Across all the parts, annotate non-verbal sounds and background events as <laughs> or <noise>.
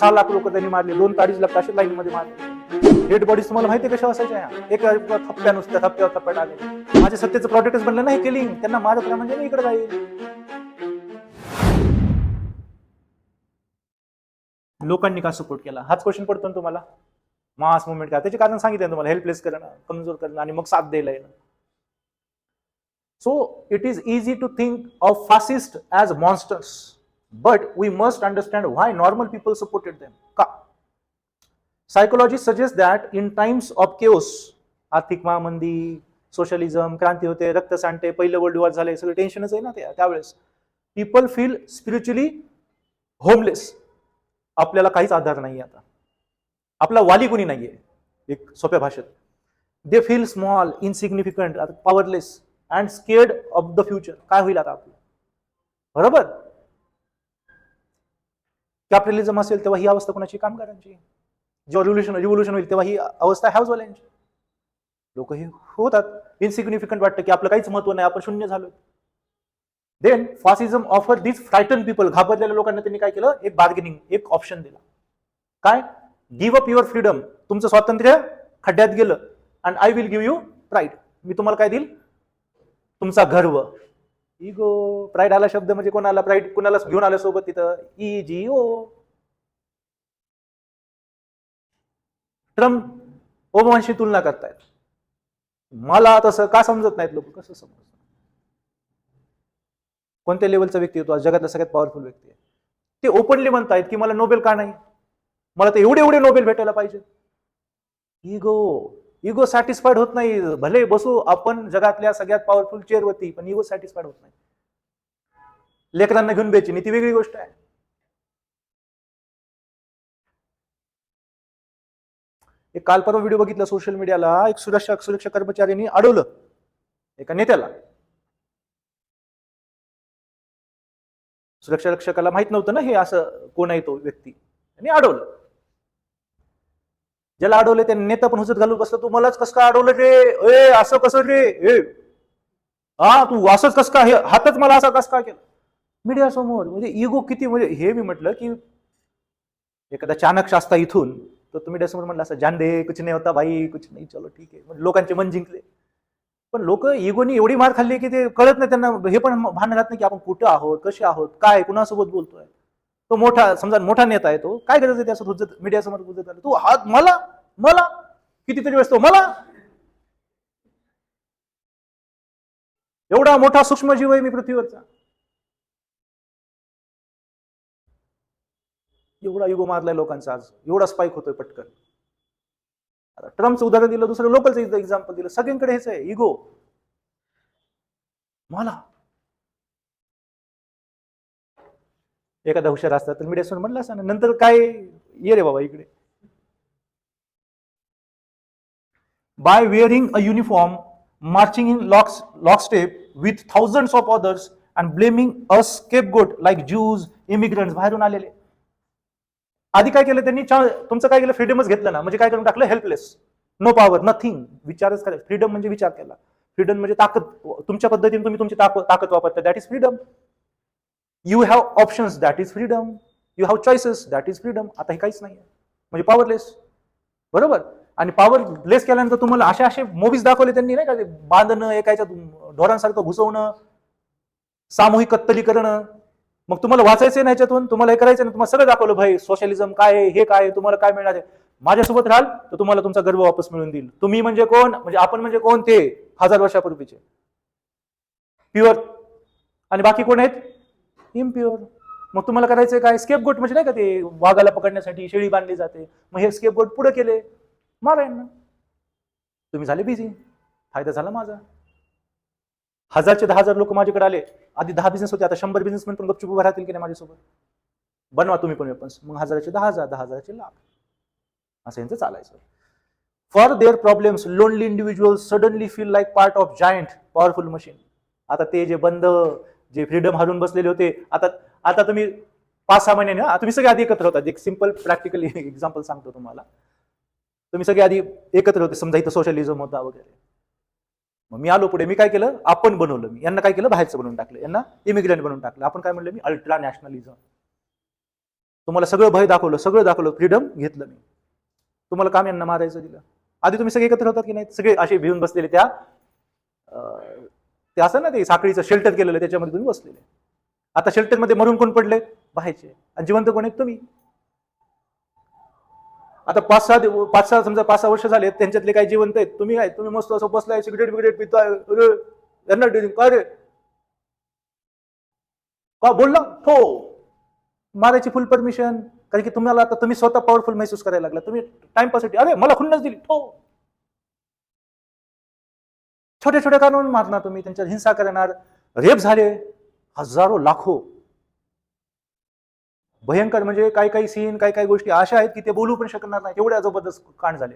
सहा लाख लोक त्यांनी मारले दोन अडीच लाख असे लाईन मध्ये मारले. डेड बॉडीज तुम्हाला माहिती कशा असायच्या ह्या? एक थप्प्या नुसत्या थप्प्यावर थप्प्या टाकले माझे सत्तेचं प्रॉडक्टच बनलं नाही केलिंग त्यांना मारत म्हणजे मी इकडे जाईल. लोकांनी का सपोर्ट केला? हाच क्वेश्चन पडतो ना तुम्हाला. मास मुवमेंट का? त्याचे कारण सांगितलं तुम्हाला हेल्पलेस करणं कमजोर करणं आणि मग साथ द्यायला येणं. So it is easy to think of fascist as monsters but we must understand why normal people supported them. का psychology suggest that in times of chaos आर्थिक महामंदी सोशलिझम क्रांती होते रक्त सांडते पहिलं वर्ल्ड वॉर झाले सगळं टेन्शनच आहे ना त्या त्यावेळेस. पीपल फील स्पिरिच्युअली होमलेस आपल्याला काहीच आधार नाही आता. आपला वाली कोणी नाहीये? एक सोप्या भाषेत. They feel small insignificant powerless and scared of the future काय होईल आता आपलं? बरोबर? कॅपिटलिझम असेल तेव्हा ही अवस्था कोणाची? कामगारांची. जेव्हा रिव्होल्युशन रिव्होल्युशन होईल तेव्हा ही अवस्था हाऊसवाल्यांची लोक हे होतात. इनसिग्निफिकंट वाटतं की आपलं काहीच महत्त्व नाही आपण शून्य झालो then fascism offer this frighten people घाबरलेल्या लोकांना त्यांनी काय केलं? एक बार्गेनिंग एक ऑप्शन दिला. काय? गिव्ह अप युअर फ्रीडम तुमचं स्वातंत्र्य खड्ड्यात गेलं. And I will give you pride मी तुम्हाला काय देईल? तुमचा गर्व. इगो प्राईड आला शब्द म्हणजे कोणाला प्राईड कोणाला घेऊन आल्या सोबत तिथं? ई जी ओ ट्रम्प ओबामांशी तुलना करतायत. मला तसं का समजत नाहीत लोक? कसं समजत? कोणत्या लेवलचा व्यक्ती होतो? जगातला सगळ्यात पॉवरफुल व्यक्ती आहे. ते ओपनली म्हणतायत की मला नोबेल का नाही? मला तर एवढे एवढे नोबेल भेटायला पाहिजे इगो इगो सॅटिस्फाईड होत नाही. भले बसू आपण जगातल्या सगळ्यात पॉवरफुल चेअरवरती पण इगो सॅटिस्फाईड होत नाही. लेकरांना घेऊन बेचिनी ती वेगळी गोष्ट आहे. एक काल परवा व्हिडिओ बघितला सोशल मीडियाला एक सुरक्षा सुरक्षा कर्मचाऱ्यांनी अडवलं एका नेत्याला. सुरक्षा रक्षकाला माहीत नव्हतं ना हे असं कोण आहे तो व्यक्ती. आणि अडवलं. ज्याला अडवलं त्या नेता पण हुजत घालून बसला तू मलाच कस का अडवलं रे? ए असं कसं रे? ए हा तू असंच कस का हे हातच मला असा कस का केला? मीडिया समोर म्हणजे इगो किती म्हणजे हे मी म्हटलं की एखादा चाणक शास्ता इथून तर तुम्ही मीडिया म्हटलं असं जान दे कुछ नाही होता भाई कुछ नाही चलो ठीक आहे. म्हणजे लोकांचे मन जिंकले. पण लोक इगोनी एवढी मार खाल्ली की ते कळत नाही त्यांना हे पण भान राहत नाही की आपण कुठं आहोत कसे आहोत काय कुणासोबत बोलतोय? तो मोठा समजा मोठा नेता आहे तो काय गरज आहे त्यासोबत हुज्जत मीडिया हुज्जत तू हात मला मला कितीतरी वेळेस तो मला एवढा मोठा सूक्ष्मजीव आहे मी पृथ्वीवरचा. एवढा युगो मारलाय लोकांचा आज एवढा स्पाईक होतोय पटकन. आता ट्रम्पचं उदाहरण दिलं दुसरं लोकलचं एक्झाम्पल दिलं सगळ्यांकडे हेच आहे इगो मला एखादा हुशार असतात तर मीडिया सोडून म्हणलं असं ना नंतर काय ये रे बाबा इकडे. By wearing a uniform marching in locks lock step with with of others and blaming a scapegoat like Jews immigrant बाहेरून आलेले. आधी काय केलं त्यांनी? तुमचं काय केलं? फ्रीडमच घेतलं ना. म्हणजे काय करून टाकलं? हेल्पलेस नो पॉवर नथिंग विचारच करायचं. फ्रीडम म्हणजे विचार केला. फ्रीडम म्हणजे ताकद. तुमच्या पद्धतीने तुम्ही तुमची ताक- ताकद वापरता. That is freedom you have options that is freedom you have choices that is freedom आता हे काहीच नाही म्हणजे पॉवरलेस बरोबर? आणि पॉवर लेस केल्यानंतर तुम्हाला असे असे मूवीज दाखवले त्यांनी नाही का? ते बांधणं एकाच्या ढोरांसारखं घुसवणं सामूहिक कत्तली करणं मग तुम्हाला वाचायचं नाही याच्यातून? तुम्हाला हे करायचं नाही तुम्हाला सगळं दाखवलं भाई सोशलिझम काय आहे? हे काय आहे? तुम्हाला काय मिळणार आहे? माझ्यासोबत राहाल तर तुम्हाला तुमचा गर्व वापस मिळून देईल. तुम्ही म्हणजे कोण? म्हणजे आपण म्हणजे कोण? ते हजार वर्षापूर्वीचे. प्युअर आणि बाकी कोण आहेत? इम्प्युअर मग तुम्हाला करायचं काय? स्केप गोट म्हणजे नाही का ते वाघाला पकडण्यासाठी शेळी बांधली जाते. मग हे स्केप गोट पुढे केले. मारा यांना तुम्ही झाले बिझी फायदा झाला माझा. हजारचे दहा हजार लोक माझ्याकडे आले. आधी दहा बिझनेस होते आता शंभर बिझनेसमॅन पण गपचूप उभं राहतील की नाही माझ्यासोबत? बनवा तुम्ही पण वेपन्स मग हजाराचे दहा हजार दहा हजाराचे लाख. असं यांचं चालायचं. For their problems lonely individual suddenly feel like part of giant powerful machine आता ते जे बंद जे फ्रीडम हरून बसलेले होते. आता आता तुम्ही पाच सहा महिन्याने हा, तुम्ही सगळे आधी एकत्र होता. एक सिंपल प्रॅक्टिकल एक्झाम्पल सांगतो तुम्हाला. तुम्ही सगळे आधी एकत्र होते समजा इथं सोशलिझम होता वगैरे. मग मी आलो पुढे मी काय केलं? आपण बनवलं. मी यांना काय केलं? बाहेरचं बनवून टाकलं. यांना इमिग्रंट बनवून टाकलं. आपण काय म्हणलं? मी अल्ट्रा नॅशनलिझम तुम्हाला सगळं भय दाखवलं सगळं दाखवलं फ्रीडम घेतलं मी. तुम्हाला काम यांना मारायचं दिलं. आधी तुम्ही सगळे एकत्र होतात की नाही? सगळे असे भिवून बसलेले त्या ते असं ना ते साखळीचं शेल्टर केलेलं त्याच्यामध्ये तुम्ही बसलेले. आता शेल्टरमध्ये मरून कोण पडले बाहेरचे. आणि जिवंत कोण आहेत तुम्ही? आता पाच सहा पाच सहा समजा पाच सहा वर्ष झाले त्यांच्यातले काही जिवंत आहेत तुम्ही काय? तुम्ही मस्त असं बसलाय सिगरेट बिगरेट पिताय काय रे? का बोलला? हो. मारायची फुल परमिशन कारण की तुम्हाला आता तुम्ही स्वतः पॉवरफुल महसूस करायला लागला. तुम्ही टाइमपाससाठी अरे मला खुन्नच दिली. हो. छोटे छोटे कानून मारणार तुम्ही त्यांच्यावर हिंसा करणार रेप झाले हजारो लाखो. भयंकर म्हणजे काही काही सीन काही काही गोष्टी अशा आहेत की ते बोलू पण शकणार नाही. एवढ्या जबरदस्त कांड झाले.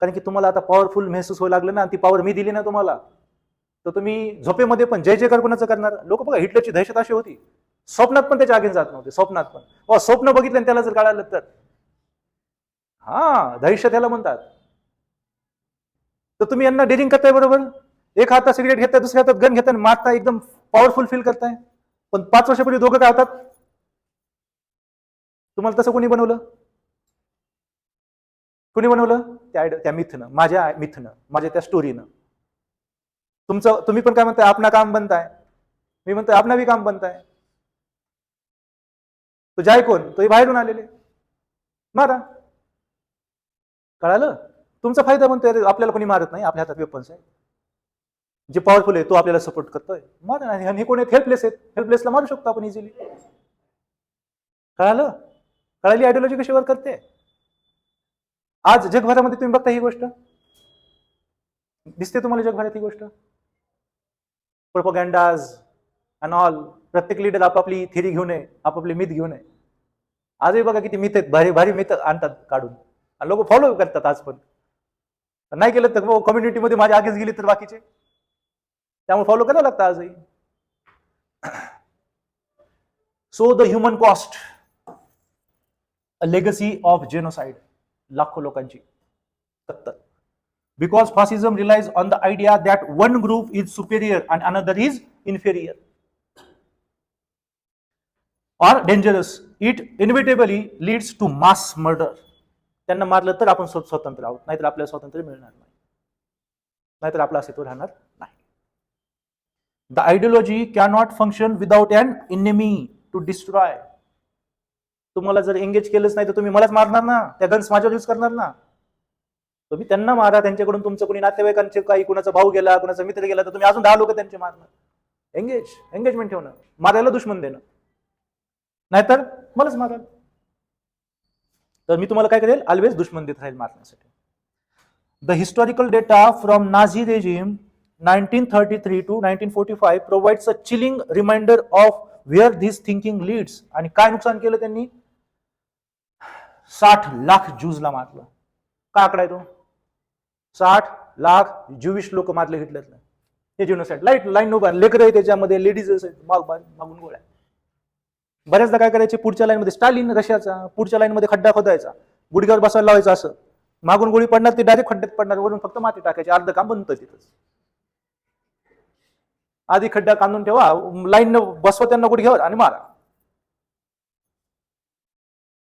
कारण की तुम्हाला आता पॉवरफुल महसूस व्हायला लागलं ना ती पॉवर मी दिली ना तुम्हाला. तर तुम्ही झोपेमध्ये पण जय जयकार कोणाचं करणार? लोक बघा हिटलरची दहशत अशी होती. स्वप्नात पण त्याच्या आगीन जात नव्हते स्वप्नात पण. स्वप्न बघितलं आणि त्याला जर काढालं तर. हा दहशत याला म्हणतात. तर तुम्ही यांना डेरिंग करताय बरोबर? एक हातात सिगरेट घेताय दुसऱ्या हातात गन घेताय मारताय एकदम पॉवरफुल फील करताय. पण पाच वर्षापूर्वी दोघं काय होतात? तुम्हाला तसं कोणी बनवलं? कोणी बनवलं? त्या आयड- त्या मिथनं माझ्या मिथनं माझ्या त्या स्टोरीनं तुमचं तुम्ही पण काय म्हणताय? आपणा काम बनताय. मी म्हणतोय आपणा बी काम बनताय. तो जाय कोण? तो बाहेरून आलेले. मारा. कळालं? तुमचा फायदा म्हणतो अरे आपल्याला कोणी मारत नाही आपल्या हातात वेपन्स आहे जे पॉवरफुल आहे तो आपल्याला सपोर्ट करतोय. मार नाही आणि हे कोण आहेत? हेल्पलेस आहेत. हेल्पलेसला मारू शकतो आपण इझिली कळालं? कळाली आयडिओलॉजी कशी वर करते? आज जगभरामध्ये तुम्ही बघता ही गोष्ट? दिसते तुम्हाला जगभरात ही गोष्ट? प्रोपोगॅन्डाज अँड ऑल प्रत्येक लिडर आपापली थेरी घेऊन आहे आपापली मिथ घेऊन ये आजही बघा किती मिथ आहेत भारी भारी मिथ आणतात काढून. आणि लोक फॉलो करतात आज पण नाही केलं तर कम्युनिटीमध्ये माझ्या आगेच गेली तर बाकीचे. त्यामुळे फॉलो करावं लागतं आजही. So the human cost a legacy of genocide लाखो लोकांची कत्तल. Because fascism relies on the idea that one group is superior and another is inferior or dangerous it inevitably leads to mass murder त्यांना मारलं तर आपण स्वतंत्र आहोत. नाहीतर आपल्याला स्वातंत्र्य मिळणार नाही. नाहीतर आपलं अस्तित्व राहणार नाही. The ideology cannot function without an enemy to destroy तुम्हाला जर एंगेज केलंच नाही तर तुम्ही मलाच मारणार ना? त्या गन्स माझ्यावर यूज करणार ना? तुम्ही त्यांना मारा त्यांच्याकडून तुमचं कोणी नातेवाईकांचे काही कुणाचा भाऊ गेला कुणाचा मित्र गेला तर तुम्ही अजून दहा लोक त्यांचे मारणार. एंगेज एंगेजमेंट ठेवणं मारायला दुश्मन देणं. नाहीतर मलाच मारा. तर मी तुम्हाला काय करेल? ऑलवेज दुश्मन देत राहील मारण्यासाठी. The historical data from Nazi regime nineteen thirty three to nineteen forty five provides a chilling reminder of where this thinking leads आणि काय नुकसान केलं त्यांनी? साठ लाख ज्यूजला मारलं. काय आकडा आहे तो? साठ लाख ज्युविश लोक मारले हिटलरला हे जिनोसाइड लाइट लाईन उभार लेकर त्याच्यामध्ये लेडीज माग मागून गोळ्या. बऱ्याचदा काय करायचे पुढच्या लाईन मध्ये स्टालिन रशियाचा पुढच्या लाईन मध्ये खड्डा खोदायचा गुडघ्यावर बसायला लावायचं असं. मागून गोळी पडणार ते डायरेक्ट खड्ड्यात पडणार वरून फक्त माती टाकायची अर्ध काम बनतं तिथंच. आधी खड्डा कांदून ठेवा लाईन बसवा त्यांना गुडघ्यावर आणि मारा.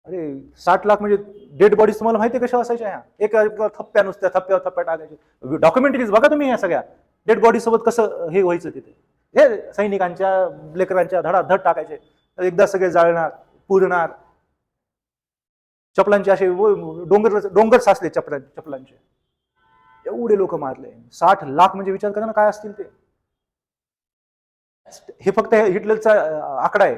अरे साठ लाख म्हणजे डेड बॉडीज तुम्हाला माहिती कशा असायच्या ह्या? एक थप्प्या नुसत्या थप्प्यावर थप्प्या टाकायचे. डॉक्युमेंटरीज बघा तुम्ही या सगळ्या. डेड बॉडी सोबत कसं हे व्हायचं तिथे? हे सैनिकांच्या लेकरांच्या धडाधड टाकायचे. एकदा सगळे जाळणार पुरणार. चपलांचे असे डोंगर डोंगर साचले चपला चपलांचे. एवढे लोक मारले. साठ लाख म्हणजे विचार करा ना काय असतील ते. हे फक्त हिटलरचा आकडा आहे.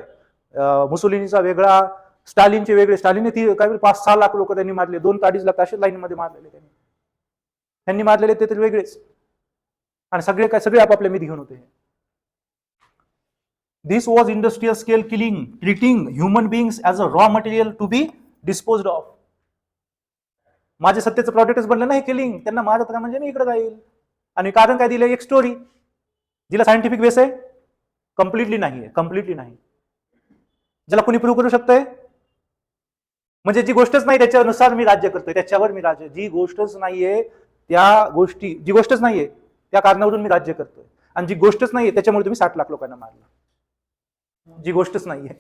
मुसोलिनीचा वेगळा स्टालिनचे वेगळे. स्टालिनने ती काय पाच सहा लाख लोक त्यांनी मारले. दोन ते अडीच लाख असे लाईन मध्ये मारलेले त्यांनी. त्यांनी मारलेले ते तर वेगळेच. आणि सगळे काय सगळे आपापल्या मिधी घेऊन होते. This was industrial scale killing treating human beings as a raw material to be dispose of माझे सत्तेचं प्रॉडक्टच बनलं ना हे किलिंग त्यांना माझं काय म्हणजे मी इकडे जाईल. आणि कारण काय दिलं एक स्टोरी जिला सायंटिफिक बेस आहे. कम्प्लिटली नाही आहे कम्प्लिटली नाही. ज्याला कुणी प्रूव्ह करू शकतंय? म्हणजे जी गोष्टच नाही त्याच्यानुसार मी राज्य करतोय. त्याच्यावर मी राज्य जी गोष्टच नाहीये त्या गोष्टी जी गोष्टच नाहीये त्या कारणावरून मी राज्य करतोय. आणि जी गोष्टच नाहीये त्याच्यामुळे तुम्ही साठ लाख लोकांना मारलं. जी गोष्टच नाहीये.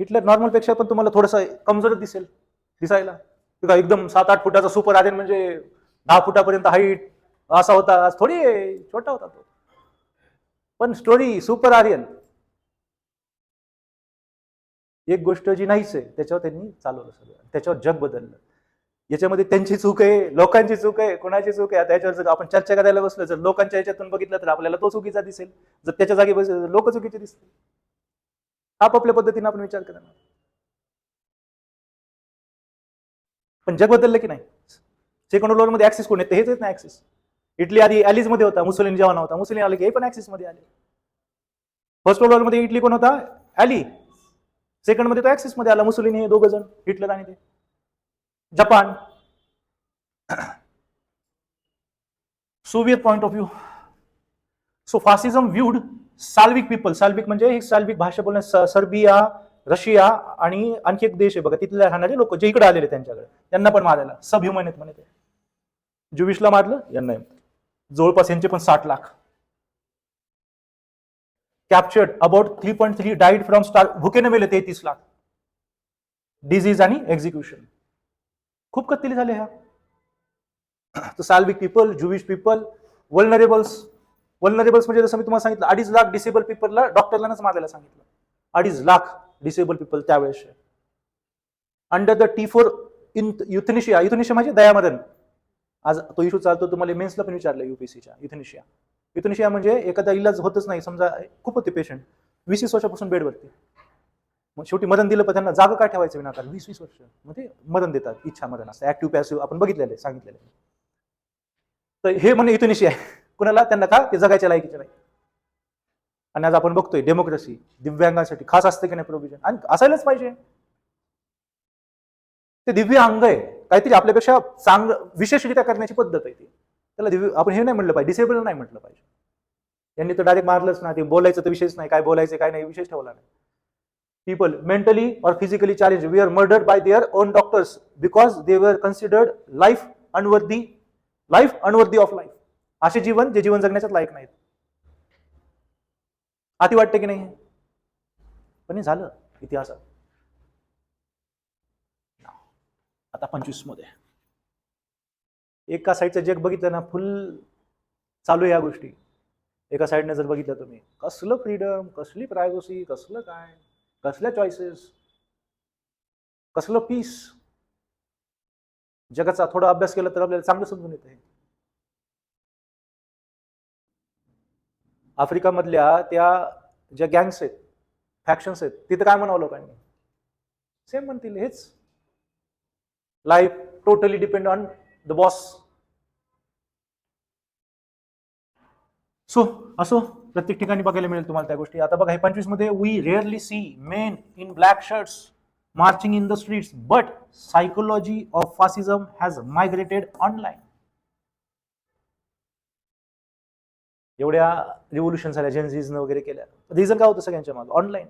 हिटलर नॉर्मलपेक्षा पण तुम्हाला थोडंसं कमजोरच दिसेल दिसायला. का एकदम सात आठ फुटाचा सुपर आर्यन म्हणजे दहा फुटापर्यंत हाईट असा होता. थोडी छोटा होता तो. पण स्टोरी सुपर आर्यन एक गोष्ट जी नाहीच आहे त्याच्यावर त्यांनी चालवलं सगळं. त्याच्यावर जग बदललं. याच्यामध्ये त्यांची चूक आहे लोकांची चूक आहे कोणाची चूक आहे आता याच्यावर जर आपण चर्चा करायला बसलो जर लोकांच्या याच्यातून बघितलं तर आपल्याला तो चुकीचा दिसेल. जर त्याच्या जागी बसले लोक चुकीचे दिसतील. आपापल्या पद्धतीने आपण विचार करणार. पण जग बदललं की नाही? सेकंड वर्ल्डमध्ये ऍक्सिस कोण येते हेच येत नाही ऍक्सिस इटली आधी ॲलिजमध्ये होता मुसलिन जेव्हा नव्हता मुसलिन आले की हे पण ऍक्सिसमध्ये आले. फर्स्ट वर्ल्डमध्ये इटली कोण होता? ॲली सेकंडमध्ये तो ऍक्सिसमध्ये आला मुसलिनी हे दोघं जण हिटलर आणि ते. Japan. Soviet point of view so fascism viewed Slavic people Slavic म्हणजे ही साल्विक भाषा बोलण्या सर्बिया रशिया आणि आणखी एक देश आहे बघा तिथले राहणारे लोक जे इकडे आलेले त्यांच्याकडे. त्यांना पण मारायला. सब ह्युमन आहेत म्हणे ते. ज्युविशला मारलं यांना जवळपास यांचे पण साठ lakh. Captured about three point three died from star भुकेने मेले तेहतीस लाख. डिझीज आणि एक्झिक्युशन खूप कत्तली झाले ह्या. तर साल्विक पीपल ज्युविश पीपल वल्नरेबल्स वल्नरेबल्स म्हणजे जसं मी तुम्हाला सांगितलं अडीच लाख डिसेबल पीपलला डॉक्टरलाच मारायला सांगितलं. अडीच लाख डिसेबल पीपल त्यावेळेस under the T four in euthanasia euthanasia म्हणजे दयामदन आज तो इशू चालतो तुम्हाला मेन्सला पण विचारलं युपीसीच्या युथनिशिया युथनिशिया म्हणजे एखादा इलाज होतच नाही समजा खूप होते पेशंट वीस वीस वर्षापासून बेडवरती. मग शेवटी मदन दिलं पण त्यांना जागा काय ठेवायचं विनाकारण? वीस वीस वर्ष. मग ते मदन देतात इच्छा मदन असतं. ऍक्टिव्ह पॅसिव्ह आपण बघितलेलं आहे सांगितलेलं आहे. तर हे म्हणजे इथूनशी आहे. कुणाला? त्यांना का? ते जगायच्या लायकीचे नाही. आणि आज आपण बघतोय डेमोक्रेसी दिव्यांगांसाठी खास असते की नाही प्रोव्हिजन आणि असायलाच पाहिजे. ते दिव्य अंग आहे. काहीतरी आपल्यापेक्षा चांगलं विशेषरित्या करण्याची पद्धत आहे ती. त्याला दिव्य आपण हे नाही म्हटलं पाहिजे डिसेबल नाही म्हटलं पाहिजे. यांनी तर डायरेक्ट मारलंच ना ते बोलायचं तर विशेष नाही काय बोलायचं काय नाही विशेष ठेवला नाही. People mentally or physically challenged were murdered by their own doctors because they were considered life unworthy life unworthy of life असे जीवन जे जीवन जगण्याच्याच लायक नाहीत अति वाटते की नाही हे? पण हे झालं इतिहासात आता पंचवीसमध्ये एका साईडचं जग बघितलं ना फुल चालू आहे या गोष्टी एका साईडने जर बघितलं तुम्ही कसलं फ्रीडम कसली प्रायव्हसी कसलं काय कसल्या चॉईसेस कसलं पीस जगाचा थोडा अभ्यास केला तर आपल्याला चांगलं समजून येत आहे आफ्रिकामधल्या त्या ज्या गँग्स आहेत फॅक्शन्स आहेत तिथं काय म्हणावं लोकांनी? सेम म्हणतील हेच. Life totally depend on the boss so असो. प्रत्येक ठिकाणी बघायला मिळेल तुम्हाला त्या गोष्टी. आता बघा हे पंचवीसमध्ये we rarely see men in black shirts marching in the streets but psychology of fascism has migrated online एवढ्या रिव्होल्युशन झाल्या जेन्झीजनं वगैरे केल्या. रिझन काय होतं सगळ्यांच्या मागे? ऑनलाईन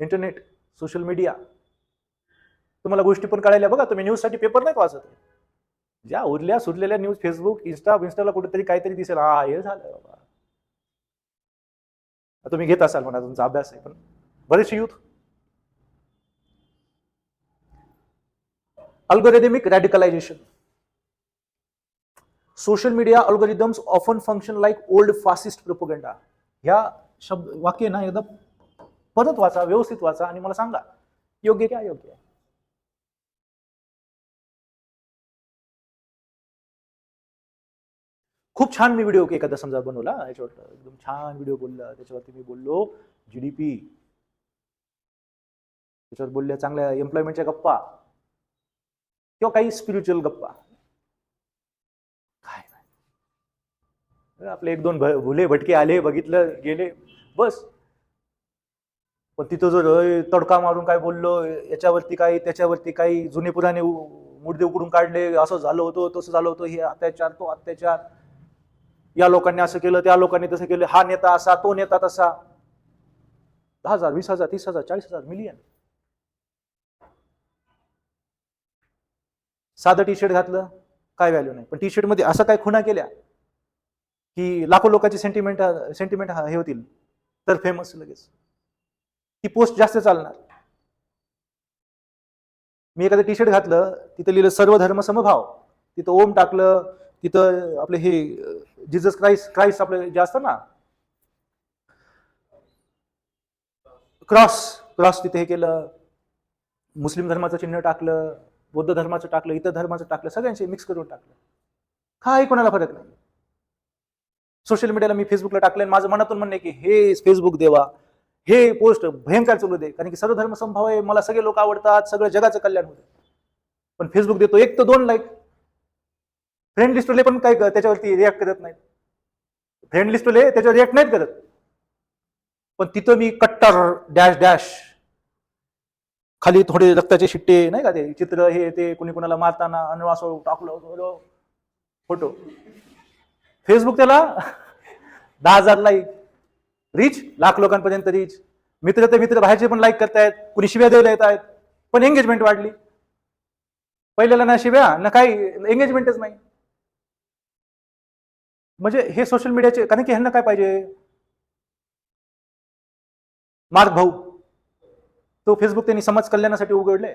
इंटरनेट सोशल मीडिया तुम्हाला गोष्टी पण कळायला बघा तुम्ही न्यूजसाठी पेपर नाही वाचत? ज्या उरल्या सुरलेल्या न्यूज फेसबुक इन्स्टा इन्स्टाला कुठेतरी काहीतरी दिसेल. हा हे झालं बाबा. तुम्ही घेत असाल म्हणा तुमचा अभ्यास आहे पण बरेचसे youth algorithmic radicalization social media algorithms often function like old fascist propaganda ह्या शब्द वाक्य ना एकदा परत वाचा व्यवस्थित वाचा आणि मला सांगा योग्य काय योग्य आहे? खूप छान मी व्हिडिओ एखादा समजा बनवला याच्यावर एकदम छान व्हिडिओ बोलला त्याच्यावरती मी बोललो जी डी पी त्याच्यावर बोलल्या चांगल्या एम्प्लॉयमेंटच्या गप्पा. किंवा काही स्पिरिच्युअल गप्पा. काय नाही. आपले एक दोन भुले भटके आले बघितलं गेले बस. पण तिथं जो तडका मारून काय बोललो याच्यावरती काही त्याच्यावरती काही जुने पुराने मुडदे उकडून काढले असं झालं होतं तसं झालं होतं हे अत्याचार तो अत्याचार. या लोकांनी असं केलं त्या लोकांनी तसं केलं हा नेता असा तो नेता तसा. दहा हजार वीस हजार तीस हजार चाळीस हजार मिलियन. साधं टी शर्ट घातलं काय व्हॅल्यू नाही. पण टी शर्टमध्ये असं काय खुणा केल्या की लाखो लोकांची सेंटिमेंट सेंटिमेंट हे होतील. तर फेमस लगेच. ती पोस्ट जास्त चालणार. मी एखादं टी शर्ट घातलं तिथं लिहिलं सर्व धर्म समभाव. तिथं ओम टाकलं तिथं आपले हे जिजस क्राईस्ट क्राईस्ट आपले जे असतात ना क्रॉस क्रॉस तिथे हे केलं मुस्लिम धर्माचं चिन्ह टाकलं बौद्ध धर्माचं टाकलं इतर धर्माचं टाकलं सगळ्यांचे मिक्स करून टाकलं. काही कोणाला फरक नाही. सोशल मीडियाला मी फेसबुकला टाकलं आणि माझं मनातून म्हणणं आहे की हे फेसबुक देवा हे पोस्ट भयंकर चालू दे कारण की सर्व धर्म संभाव आहे मला सगळे लोक आवडतात सगळं जगाचं कल्याण होतं. पण फेसबुक देतो एक तर दोन लाईक फ्रेंड लिस्टवाले पण काय त्याच्यावरती रिॲक्ट करत नाहीत. फ्रेंड लिस्टवाले त्याच्यावर रिॲक्ट नाहीत करत. पण तिथं मी कट्टर डॅश डॅश खाली थोडे रक्ताचे शिट्टे नाही का ते चित्र हे ते कुणी कुणाला मारताना अनवासो टाकलं फोटो. फेसबुक त्याला <laughs> दहा हजार लाईक रीच लाख लोकांपर्यंत रीच मित्र ते मित्र बाहेरचे पण लाईक करतायत कुणी शिव्या द्यायला येत आहेत पण एंगेजमेंट वाढली. पहिल्याला ना शिव्या ना काही एंगेजमेंटच नाही. म्हणजे हे सोशल मीडियाचे कारण की ह्यांना काय पाहिजे? मार्ग भाऊ. तो फेसबुक त्यांनी समाज कल्याणासाठी उघडले.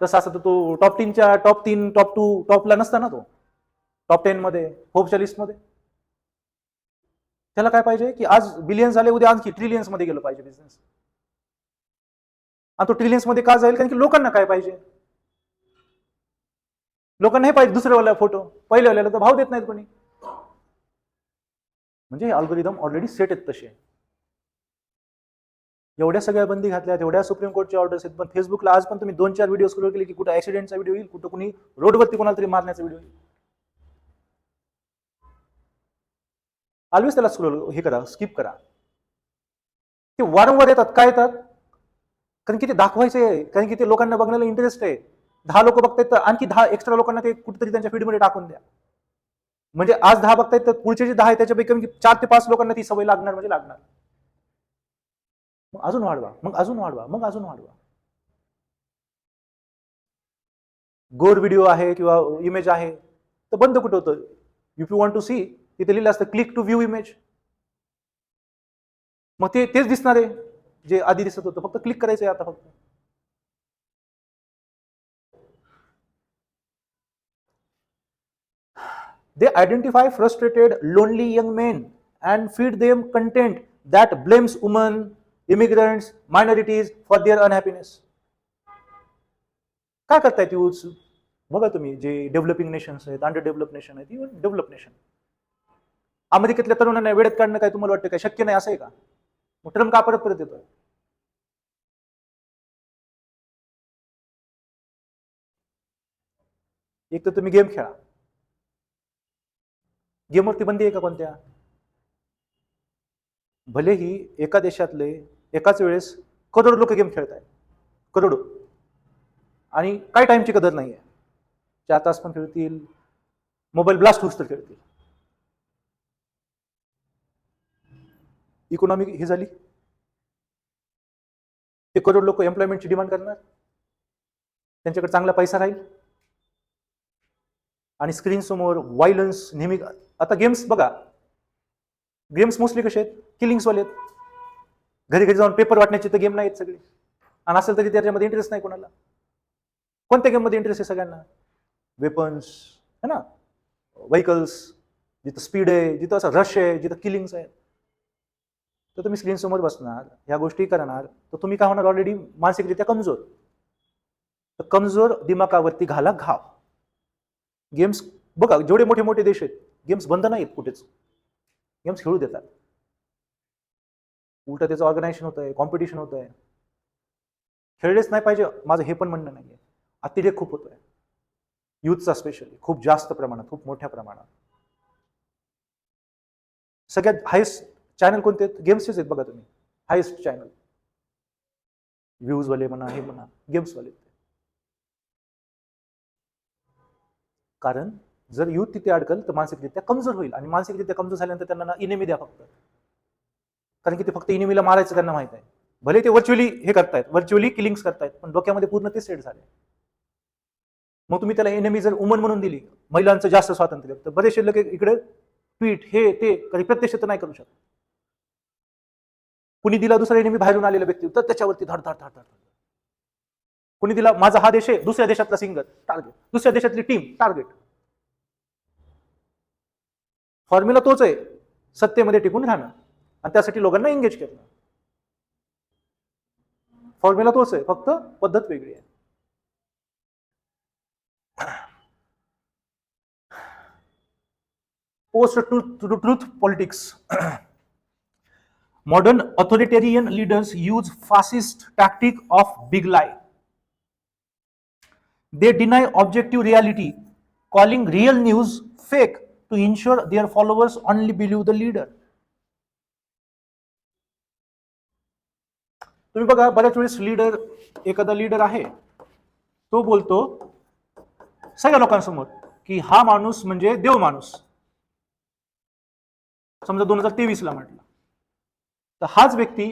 तसं असं तर तो टॉप टीनच्या टॉप तीन टॉप टू टॉपला नसता ना तो. टॉप टेन मध्ये होपच्या लिस्टमध्ये त्याला काय पाहिजे की आज बिलियन्स झाले उद्या आणखी ट्रिलियन्समध्ये गेलं पाहिजे बिझनेस आणि तो ट्रिलियन्समध्ये का जाईल? कारण की लोकांना काय पाहिजे? लोकांना हे पाहिजे दुसऱ्यावाला फोटो पहिल्यावाल्याला तर भाव देत नाहीत कोणी. म्हणजे हे अल्गोरिदम ऑलरेडी सेट आहेत तसे. एवढ्या सगळ्या बंदी घातल्या एवढ्या सुप्रीम कोर्टच्या ऑर्डर्स आहेत. पण फेसबुकला आज पण तुम्ही दोन चार व्हिडिओ स्क्रोल केले की कुठं ऍक्सिडेंटचा व्हिडिओ येईल कुठं कुणी रोडवरती कोणाला तरी मारण्याचा व्हिडिओ येईल. ऑलवेज त्याला स्क्रोल हे करा स्किप करा. ते वारंवार येतात. काय येतात? कारण की ते दाखवायचे आहे. कारण की ते लोकांना बघण्याला इंटरेस्ट आहे. दहा लोक बघतायत तर आणखी दहा एक्स्ट्रा लोकांना ते कुठेतरी त्यांच्या फीडमध्ये टाकून द्या. म्हणजे आज दहा बघतायत तर पुढचे जे दहा आहे त्याच्यापैकी चार ते पाच लोकांना ती सवय लागणार म्हणजे लागणार. मग अजून वाढवा मग अजून वाढवा मग अजून वाढवा. गोर व्हिडिओ आहे किंवा इमेज आहे तर बंद कुठं होतं? If you want to see तिथे लिहिलं असतं क्लिक टू व्ह्यू इमेज मग ते तेच दिसणार आहे जे आधी दिसत होतं फक्त क्लिक करायचं आहे आता फक्त. They identify frustrated, lonely young men and feed them content that blames women, immigrants, minorities for their unhappiness. काय करतायत यूज बघा तुम्ही जे डेव्हलपिंग नेशन्स आहेत अंडर डेव्हलप नेशन आहेत इव्हन डेव्हलप नेशन अमेरिकेतल्या तरुणांना वेळेत काढणं काय तुम्हाला वाटतं काय? शक्य नाही असं आहे का? मग ट्रम्प का परत परत येतोय? एक तर तुम्ही गेम खेळा. गेमवरती बंदी आहे का कोणत्या? भलेही एका देशातले एकाच वेळेस करोड लोक गेम खेळत आहेत करोड. आणि काय टाईमची कदर नाही आहे चार तास पण खेळतील. मोबाईल ब्लास्ट होऊस तर खेळतील. इकॉनॉमी ही झाली. ते करोड लोक एम्प्लॉयमेंटची डिमांड करणार. त्यांच्याकडे चांगला पैसा राहील. आणि स्क्रीनसमोर व्हायलन्स नेहमी आता गेम्स बघा. गेम्स मोस्टली कसे आहेत? किलिंग्सवाले आहेत. घरी घरी जाऊन पेपर वाटण्याचे तर गेम नाहीत सगळे. आणि असेल तरी त्याच्यामध्ये इंटरेस्ट नाही कोणाला. कोणत्या गेममध्ये इंटरेस्ट आहे सगळ्यांना? वेपन्स है ना? व्हेकल्स जिथं स्पीड आहे जिथं असं रश आहे जिथं किलिंग्स आहे तर तुम्ही स्क्रीनसमोर बसणार ह्या गोष्टी करणार तर तुम्ही काय होणार ऑलरेडी मानसिकरित्या कमजोर. तर कमजोर दिमाकावरती घाला घाव. गेम्स बघा जेवढे मोठे मोठे देश आहेत गेम्स बंद नाहीत कुठेच. गेम्स खेळू देतात. उलट त्याचं ऑर्गनायझेशन होत आहे कॉम्पिटिशन होत आहे खेळलेच नाही पाहिजे माझं हे पण म्हणणं नाही आहे अतिरेक खूप होतोय. युथचा स्पेशली खूप जास्त प्रमाणात खूप मोठ्या प्रमाणात. सगळ्यात हायेस्ट चॅनल कोणते आहेत? गेम्सचेच आहेत बघा तुम्ही. हायेस्ट चॅनल व्ह्यूजवाले म्हणा हे म्हणा गेम्सवाले कारण जर युथ तिथे अडकल तर मानसिकरित्या कमजोर होईल आणि मानसिकरित्या कमजोर झाल्यानंतर त्यांना इनेमी द्या फक्त. कारण की ते फक्त इनेमीला मारायचं त्यांना माहीत आहे. भले ते व्हर्च्युअली हे करतायत व्हर्च्युअली किलिंग्स करतायत पण डोक्यामध्ये पूर्ण ते सेट झाले. मग तुम्ही त्याला एनेमी जर उमन म्हणून दिली महिलांचं जास्त स्वातंत्र्य तर बरेचसे लोक इकडे पीठ हे ते कधी प्रत्यक्ष तर नाही करू शकत. कुणी दिला दुसरा एनेमी बाहेरून आलेला व्यक्ती तर त्याच्यावरती धड धड धड धड कुणी दिला माझा हा देश आहे दुसऱ्या देशातला सिंगर टार्गेट दुसऱ्या देशातली टीम टार्गेट फॉर्म्युला तोच आहे सत्तेमध्ये टिकून राहणं. आणि त्यासाठी लोकांना एंगेज करणं. फॉर्म्युला तोच आहे फक्त पद्धत वेगळी आहे. Post to truth politics politics. Modern authoritarian leaders use fascist tactic of big lie. They deny objective reality, calling real news fake to ensure their followers only believe the leader. तुम्ही बघा बऱ्याच वेळेस लीडर एखादा leader आहे तो बोलतो सगळ्या लोकांसमोर की हा माणूस म्हणजे देव माणूस समजा दोन हजार तेवीस ला म्हटलं तर हाच व्यक्ती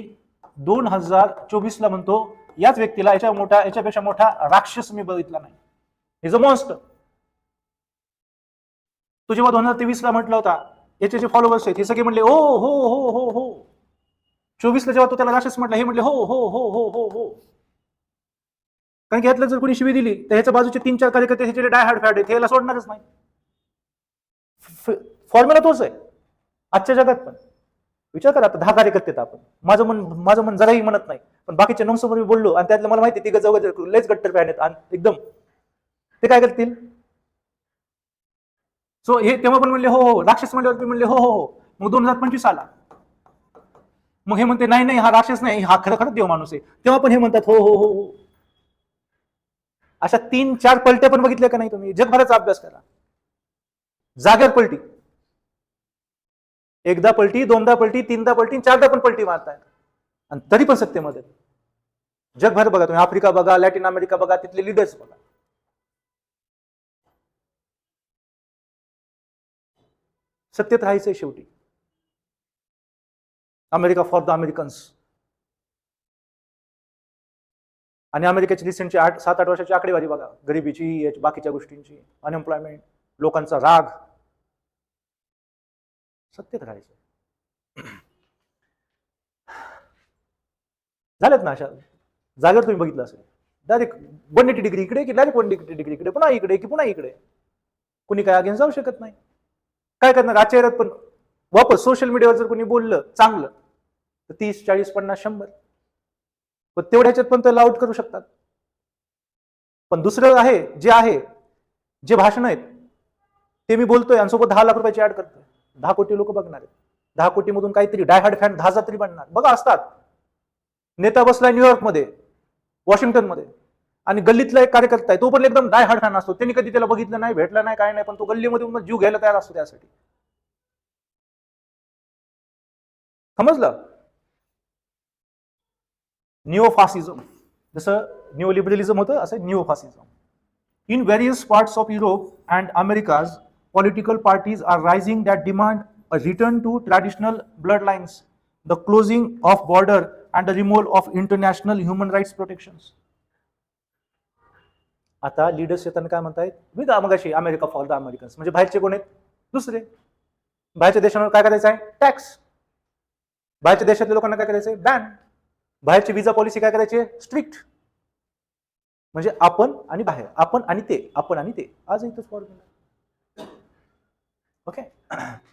दोन हजार चोवीस ला म्हणतो याच व्यक्तीला याच्या मोठा याच्यापेक्षा मोठा राक्षस मी बघितला नाही. इज अ मॉन्स्टर तू जेव्हा दोन हजार तेवीस ला म्हटलं होता याचे जे फॉलोअर्स आहेत हे सगळे म्हणले ओ हो हो हो हो. चोवीसला जेव्हा तो त्याला राक्षस म्हटला हे म्हटले हो हो हो हो हो हो. कारण की यातलं जर कोणी शिवी दिली तर ह्याच्या बाजूचे तीन चार कार्यकर्ते ह्याचे डाय हार्ड फॅड आहेत हे सोडणारच नाही. फॉर्म्युला तोच आहे. आजच्या जगात पण. विचार करा आता दहा कार्यकर्ते आपण. माझं मन माझं मन जराही म्हणत नाही. पण बाकीच्या नऊ मी बोललो आणि त्यातलं मला माहिती तिघं चौघ लयच गट्टर फॅन आहेत. आणि एकदम. ते काय करतील? सो हे तेव्हा पण म्हणले हो हो, हो. राक्षस म्हणल्यावर म्हणले हो हो हो. मग दोन हजार पंचवीस आला. मग हे म्हणते नाही नाही हा राक्षस नाही हा खरं खरं देव माणूस आहे. तेव्हा पण हे म्हणतात हो हो हो हो. अशा तीन चार पलट्या पण बघितल्या का नाही तुम्ही? जगभराचा अभ्यास करा. जागेवर पलटी. एकदा पलटी दोनदा पलटी तीनदा पलटी चारदा पण पलटी मारतायत. आणि तरी पण सत्तेमध्ये. जगभर बघा तुम्ही आफ्रिका बघा लॅटिन अमेरिका बघा तिथले लिडर्स बघा. सत्तेत राहायचंय शेवटी. अमेरिका फॉर द अमेरिकन्स आणि अमेरिकेची रिसेंटची आठ सात आठ वर्षाची आकडेवारी बघा. गरिबीची बाकीच्या गोष्टींची. अनएम्प्लॉयमेंट लोकांचा राग. सत्तेत राहायचं. झाल्यात ना अशा. जागेवर तुम्ही बघितलं असेल. डायरेक्ट वन एटी डिग्री इकडे की डायरेक्ट वन एटी डिग्री इकडे? पुन्हा इकडे की पुन्हा इकडे? कुणी काय अगेन्स्ट जाऊ शकत नाही. काय करणार? आजच्या पण वापस सोशल मीडियावर जर कोणी बोललं चांगलं तर तीस चाळीस पन्नास शंभर. पण तेवढ्याच्यात पण त्याला आउट करू शकतात. पण दुसरं आहे जे आहे जे भाषण आहेत ते मी बोलतोय आणि सोबत दहा लाख रुपयाची ऍड करतोय. दहा कोटी लोक बघणार आहेत. दहा कोटी मधून काहीतरी डायहार्ड फॅन दहा तरी बनणार. बघा असतात. नेता बसलाय न्यूयॉर्कमध्ये वॉशिंग्टनमध्ये आणि गल्लीतला एक कार्यकर्ता आहे तो पण एकदम डाय हार्ड फॅन असतो. त्यांनी कधी त्याला बघितलं नाही भेटलं नाही काय नाही पण तो गल्लीमध्ये जीव घ्यायला तयार असतो त्यासाठी. समजलं? निओफासिझम जसं निओलिबरलिझम होतं असं neofascism in various parts of Europe and America's political parties are rising that demand a return to traditional bloodlines, the closing of border, and the removal of international human rights protections. आता leaders येताना काय म्हणतायत? मी का मगाशी America for the Americans म्हणजे बाहेरचे कोण आहेत? दुसरे. बाहेरच्या देशांवर काय करायचं आहे टॅक्स बाहेरच्या देशातल्या लोकांना काय करायचं आहे बॅन बाहेरची विजा पॉलिसी काय करायची? आहे स्ट्रिक्ट म्हणजे आपण आणि बाहेर. आपण आणि ते. आपण आणि ते. आज इथंच फॉर्म्युला Okay. <clears throat>